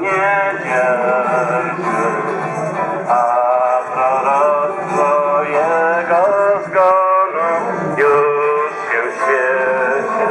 nie dzierży, a proroctwo Jego zgonu już się w świecie.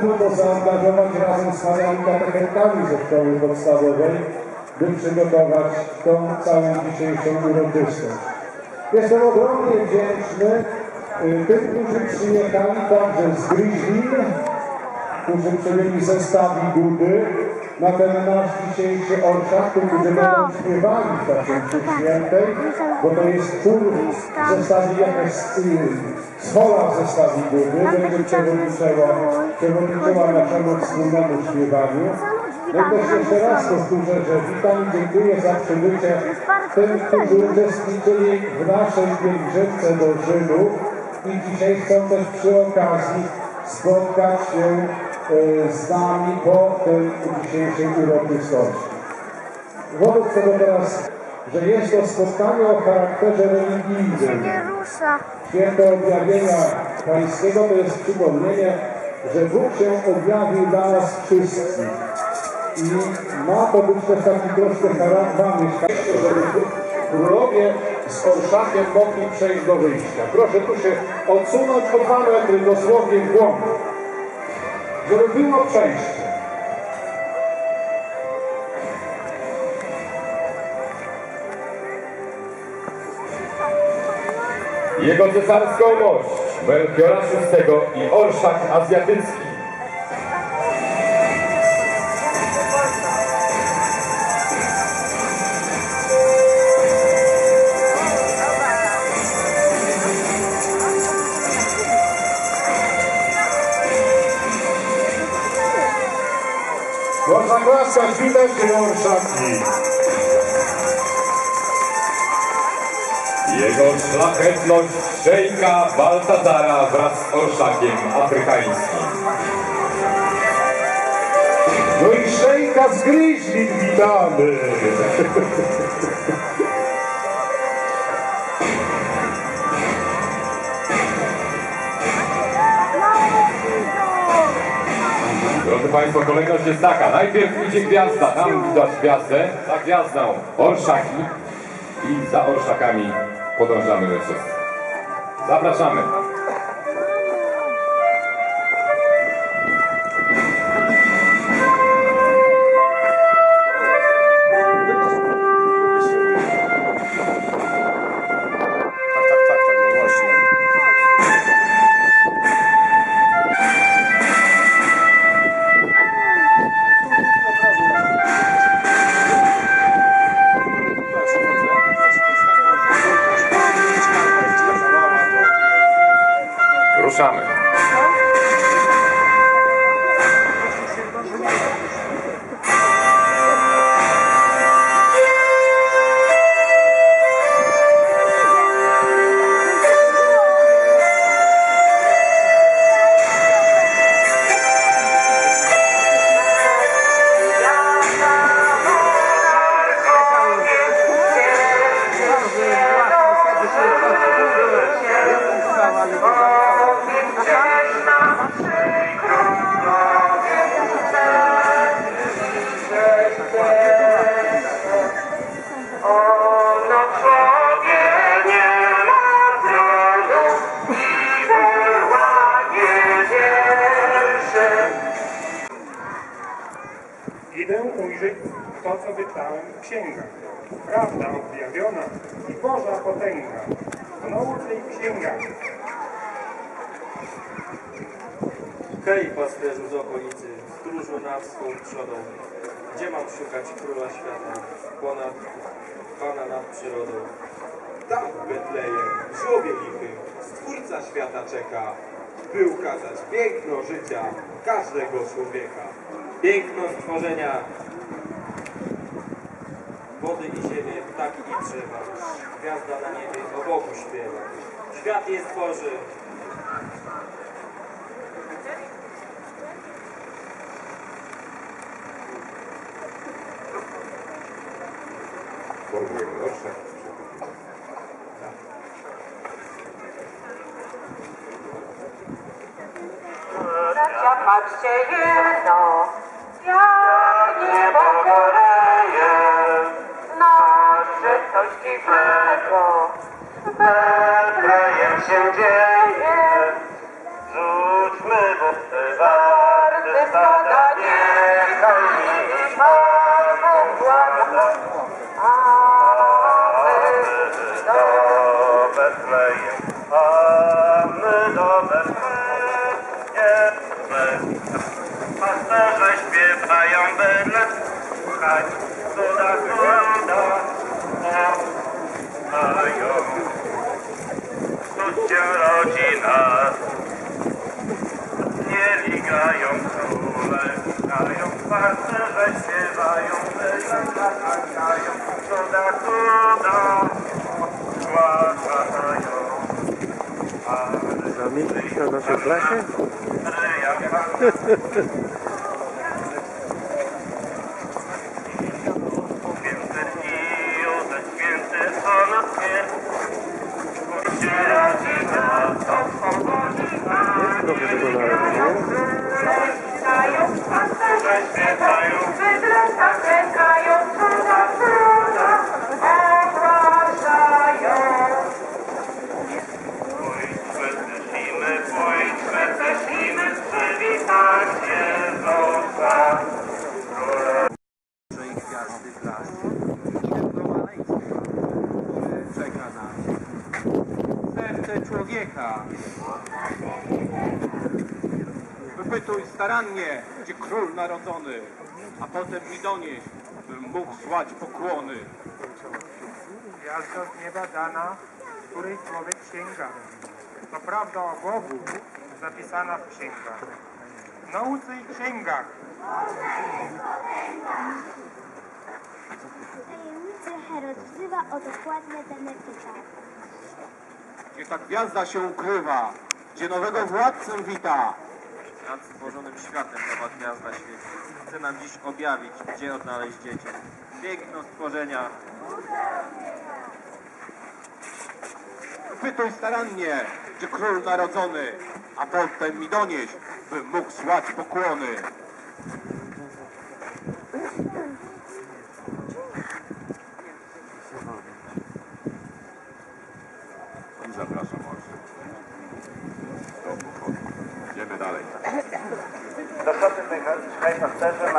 Trudno zaangażować razem z paniami katechetami ze szkoły podstawowej, by przygotować tą całą dzisiejszą uroczystość. Jestem ogromnie wdzięczny y, tym, którzy przyjechali także z Gryźlin, którzy przybyli ze Stawi Gudy na ten nasz dzisiejszy orszak, którzy będą śpiewali w czasie mszy świętej, bo to jest chór ze Stawi jakaś z, y, z Hola ze Stawi Gudy, będzie przewodniczyła, przewodniczyła naszemu wspólnemu śpiewaniu. No i też jeszcze raz powtórzę, że witam i dziękuję za przybycie. Tym, którzy uczestniczyli w naszej pielgrzymce do Rzymu i dzisiaj chcą też przy okazji spotkać się z nami po tej dzisiejszej uroczystości. Wobec tego teraz, że jest to spotkanie o charakterze religijnym. Święto objawienia Pańskiego to jest przypomnienie, że Bóg się objawił dla nas wszystkich. I ma to być też taki troszkę charakter, żeby królowie z orszakiem mogli przejść do wyjścia. Proszę tu się odsunąć o dwa metry dosłownie w głąb, było przejście. Jego cesarską mość Melchiora VI i orszak azjatycki. Te orszaki. Jego szlachetność szejka Baltazara wraz z orszakiem afrykańskim. No i szejka z Gryźlin witamy. Drodzy Państwo, kolejność jest taka. Najpierw idzie gwiazda, tam widać gwiazdę, za gwiazdą orszaki i za orszakami podążamy my wszyscy. Zapraszamy. W żłobie lichym, Stwórca świata czeka, by ukazać piękno życia każdego człowieka. Piękno stworzenia, wody i ziemię, ptaki i drzewa, gwiazda na niebie o Bogu śpiewa. Świat jest Boży, Formujemy orszak. Ja patrzcie jedno, jak niebo goreje, znak żywności Bożego. Słuchaj, cuda, cuda, mają. Cud się rodzi nas, mieli grają króle, grają pasterze, śpiewają byle, klakają, cuda, cuda, głaszają. Zamieścić na naszej Serce człowieka. Wypytuj starannie, gdzie król narodzony, a potem mi donieś, bym mógł słać pokłony. Gwiazda z nieba dana, której człowiek sięga. To prawda o Bogu zapisana w księgach. W nauce i księgach. Tajemnicy Herod wzywa o dokładne dane pytań. Gdzie ta gwiazda się ukrywa, gdzie nowego władcę wita. Nad stworzonym światem nowa gwiazda świeci. Chce nam dziś objawić, gdzie odnaleźć dziecię. Piękno stworzenia, Wypytuj starannie, gdzie król narodzony, a potem mi donieś, bym mógł słać pokłony. ich habe schreibt das Zentrum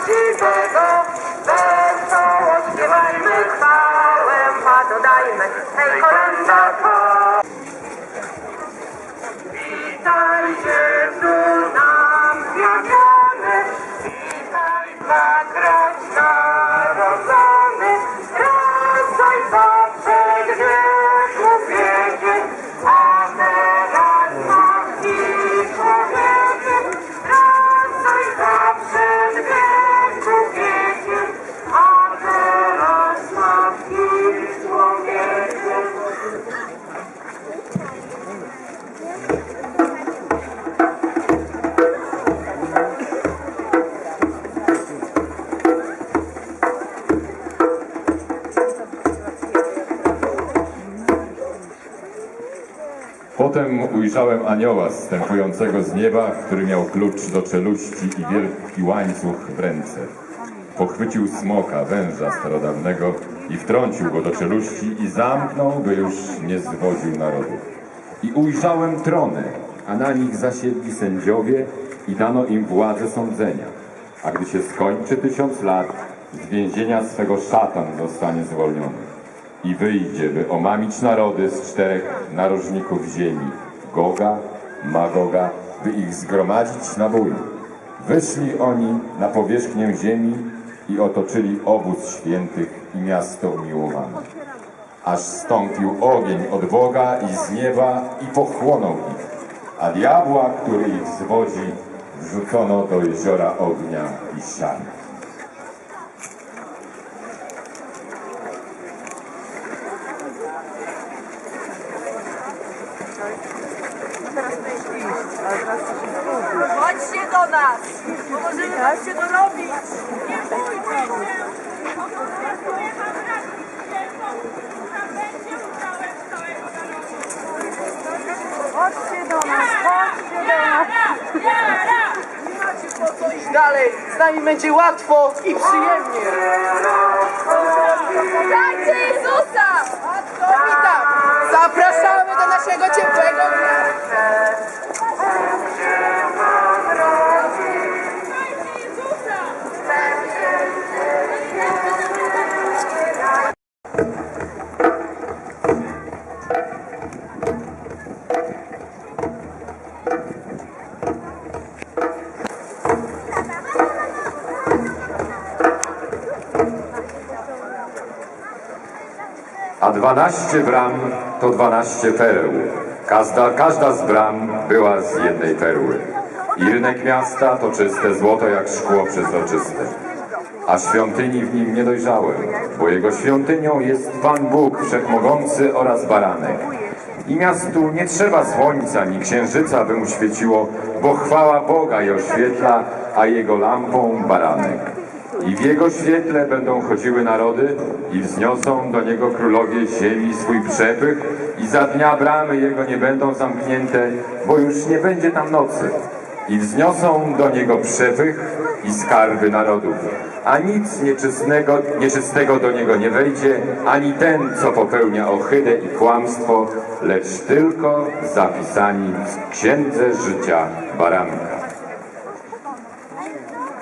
prawdziwego. Wesoło śpiewajmy chwałę Panu dajmy, hej, kolenda Potem ujrzałem anioła zstępującego z nieba, który miał klucz do czeluści i wielki łańcuch w ręce. Pochwycił smoka, węża starodawnego i wtrącił go do czeluści i zamknął, by już nie zwodził narodu. I ujrzałem trony, a na nich zasiedli sędziowie i dano im władzę sądzenia. A gdy się skończy tysiąc lat, z więzienia swego szatan zostanie zwolniony i wyjdzie, by omamić narody z czterech narożników ziemi, Goga, Magoga, by ich zgromadzić na bój. Wyszli oni na powierzchnię ziemi i otoczyli obóz świętych i miasto umiłowane. Aż stąpił ogień od Boga i z nieba i pochłonął ich, a diabła, który ich zwodzi, wrzucono do jeziora ognia i siana. Chodźcie do nas! Pomożemy wam się dorobić! Nie bójcie się! Chodźcie do nas! Chodźcie do nas! Nie macie po co iść nami będzie łatwo i przyjemnie! Dajcie A dwanaście bram to dwanaście pereł. Każda, każda z bram była z jednej perły. I rynek miasta to czyste złoto jak szkło przezroczyste. A świątyni w nim nie dojrzałem, bo jego świątynią jest Pan Bóg Wszechmogący oraz Baranek. I miastu nie trzeba słońca ni księżyca, by mu świeciło, bo chwała Boga je oświetla, a jego lampą baranek. I w jego świetle będą chodziły narody i wzniosą do niego królowie ziemi swój przepych i za dnia bramy jego nie będą zamknięte, bo już nie będzie tam nocy. I wzniosą do niego przepych i skarby narodów, a nic nieczystego, nieczystego do niego nie wejdzie, ani ten, co popełnia ohydę i kłamstwo, lecz tylko zapisani w księdze życia baranka.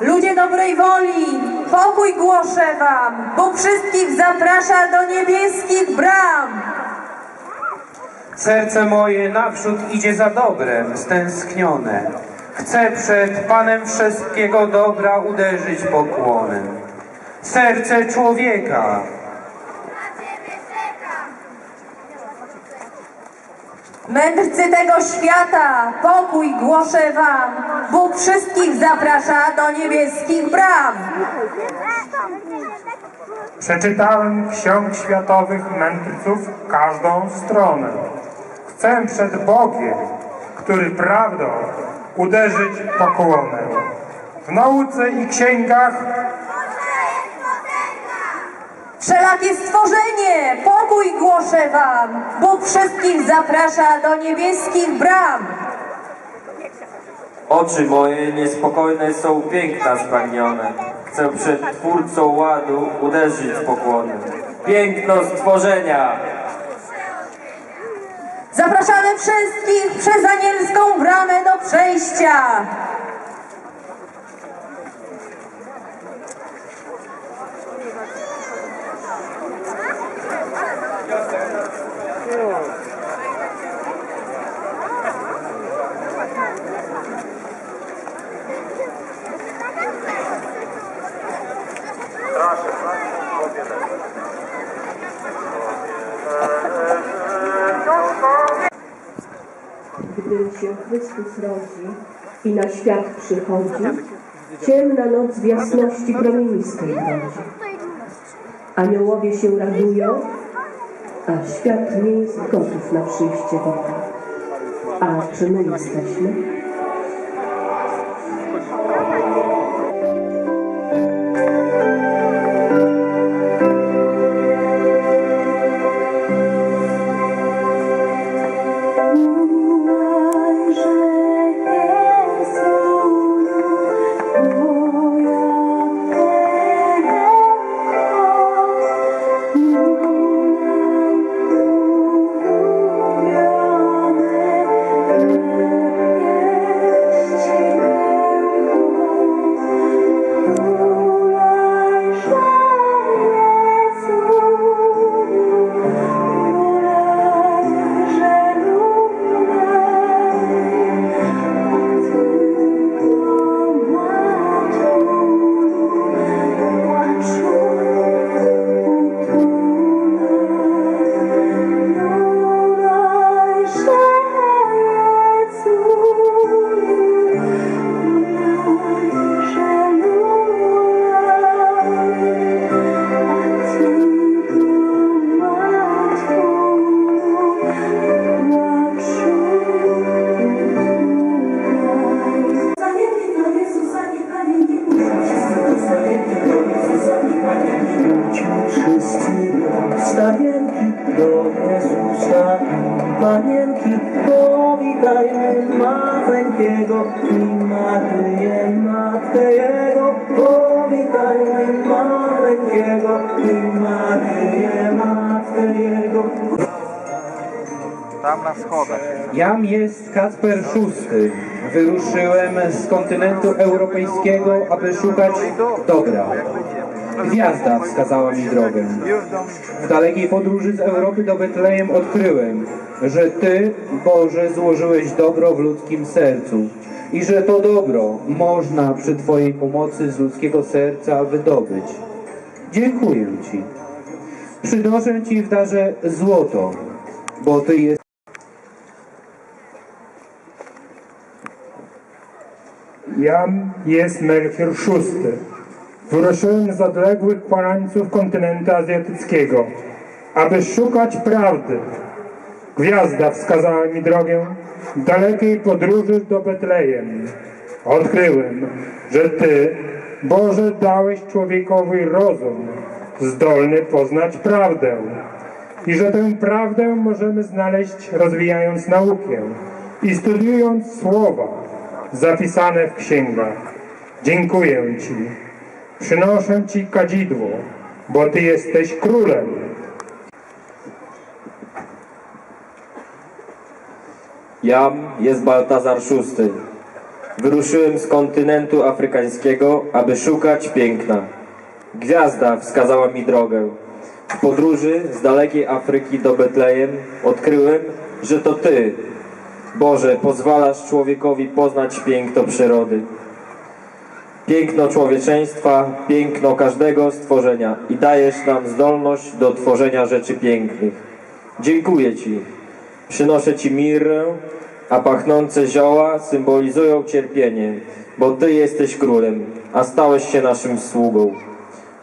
Ludzie dobrej woli, pokój głoszę wam, Bóg wszystkich zaprasza do niebieskich bram. Serce moje naprzód idzie za dobrem, stęsknione. Chcę przed Panem wszystkiego dobra uderzyć pokłonem. Serce człowieka, Mędrcy tego świata, pokój głoszę wam, Bóg wszystkich zaprasza do niebieskich bram. Przeczytałem ksiąg światowych mędrców każdą stronę. Chcę przed Bogiem, który prawdą uderzyć pokłonem. W nauce i księgach Wszelakie stworzenie, pokój głoszę wam, Bóg wszystkich zaprasza do niebieskich bram. Oczy moje niespokojne są piękna spragnione. Chcę przed Twórcą ładu uderzyć pokłonem. Piękno stworzenia! Zapraszamy wszystkich przez anielską bramę do przejścia. Gdy się Chrystus rodzi i na świat przychodzi, ciemna noc w jasności promienistej rodzi. Aniołowie się radują, a świat nie jest gotów na przyjście Boga. A czy my jesteśmy? Tam na schodach. Jam jest Kacper VI. Wyruszyłem z kontynentu europejskiego, aby szukać dobra. Gwiazda wskazała mi drogę. W dalekiej podróży z Europy do Betlejem odkryłem, że Ty, Boże, złożyłeś dobro w ludzkim sercu i że to dobro można przy Twojej pomocy z ludzkiego serca wydobyć. Dziękuję Ci. Przynoszę Ci w darze złoto, bo Ty jest Jam jest Melchior VI. Wyruszyłem z odległych kwarańców kontynentu azjatyckiego, aby szukać prawdy. Gwiazda wskazała mi drogę dalekiej podróży do Betlejem. Odkryłem, że Ty, Boże, dałeś człowiekowi rozum, zdolny poznać prawdę. I że tę prawdę możemy znaleźć rozwijając naukę i studiując słowa zapisane w księgach. Dziękuję Ci. Przynoszę Ci kadzidło, bo Ty jesteś królem. Jam jest Baltazar VI. Wyruszyłem z kontynentu afrykańskiego, aby szukać piękna. Gwiazda wskazała mi drogę. W podróży z dalekiej Afryki do Betlejem odkryłem, że to Ty, Boże, pozwalasz człowiekowi poznać piękno przyrody. Piękno człowieczeństwa, piękno każdego stworzenia i dajesz nam zdolność do tworzenia rzeczy pięknych. Dziękuję Ci. Przynoszę Ci mirrę, a pachnące zioła symbolizują cierpienie, bo Ty jesteś królem, a stałeś się naszym sługą.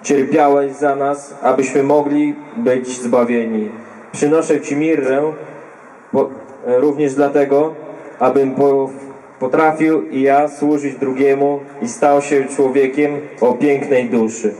Cierpiałeś za nas, abyśmy mogli być zbawieni. Przynoszę Ci mirrę, bo, e, również dlatego, abym po, potrafił i ja służyć drugiemu i stał się człowiekiem o pięknej duszy.